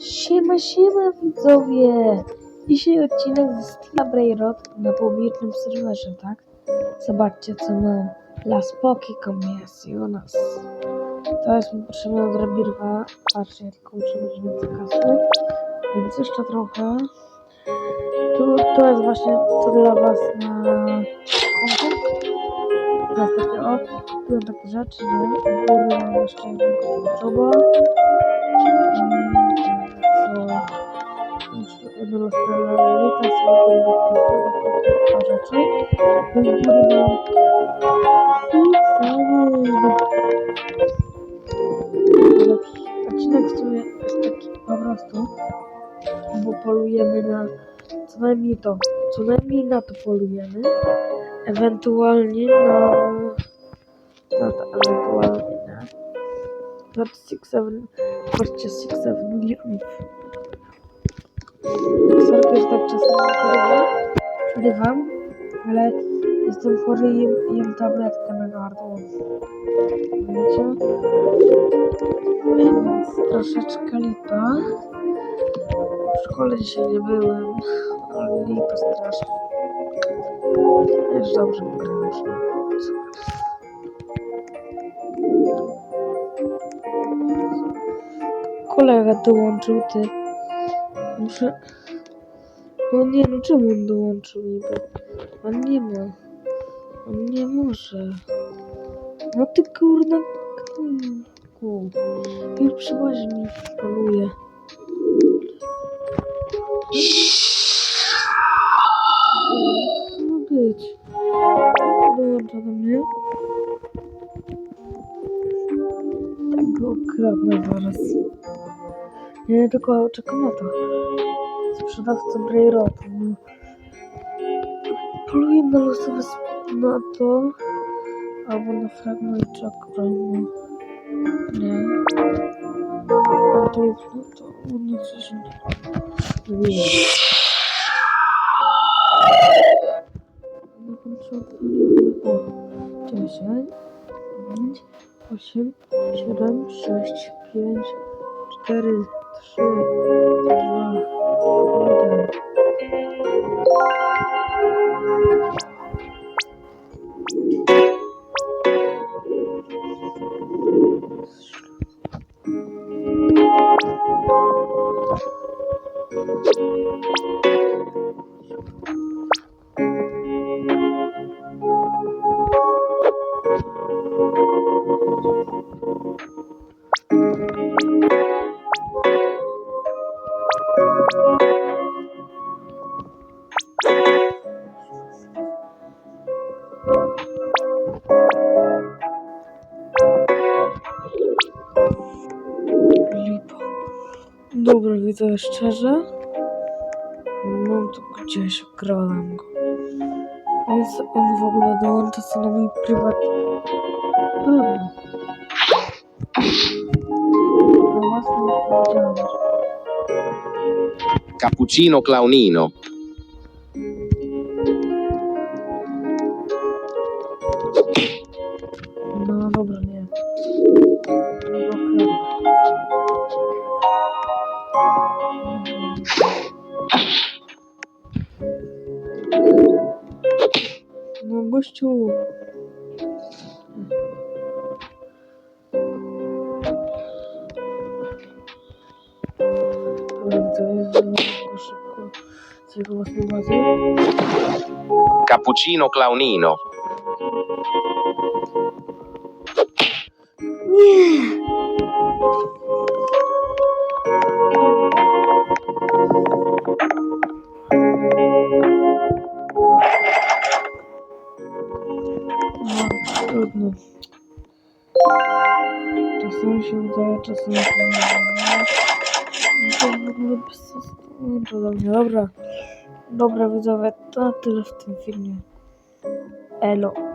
Siema, siema widzowie! Dzisiaj odcinek ze Stila Brayrod na publicznym serwerze, tak? Zobaczcie co mam. Las Poki Comiesionas. To jest mi potrzebna drabirka. Patrzcie, ja tylko muszę mieć więcej kasy. Więc jeszcze trochę. Tu, to jest właśnie to dla was na konto. Teraz takie o, tu mam takie rzeczy, nie? U góry mam jeszcze jednego joba. Rozprawialita, sobie kilka rzeczy. Odcinek w sumie jest taki po prostu, bo polujemy na co najmniej to, co najmniej na to polujemy, ewentualnie na na to ewentualnie na na 6-7 patrzcie 6-7 milionów Sorry, że tak czasem przerywam, przerywam, ale jestem chory i jem, jem tabletkę na gardło. Wiecie? Więc troszeczkę lipa. W szkole dzisiaj nie byłem, ale lipa strasznie. Już dobrze się. Kolega dołączył, ty. Muszę... No nie, no czemu on dołączył niby? On nie ma. On nie może. No ty kurna... Ku. Już przy łaźni poluje. Ma być? Dołącza do mnie. Tak go zaraz. Nie, tylko czekam na to. Sprzedawca Brayrot. No. Poluję na losowe na to. Albo na fragment. No. Nie. No to lub no to. No coś nie. Nie. Końcu odpaliłem. O. 10, 9, 8, 7, 6, 5, 4, 是多一。Dobra, widzę szczerze. Mam tu gdzieś, grałem go. Więc on w ogóle dołącza co na mój prywat. Dobra. Na własną odpowiedzialność. Cappuccino Claunino. No dobra, nie. Bazy. Cappuccino Claunino. Nie! Trudno. Czasem się udaje, czasem się nie udaje. To w sensu. To do mnie. Dobra. Dobra widzowie, to tyle w tym filmie. Elo.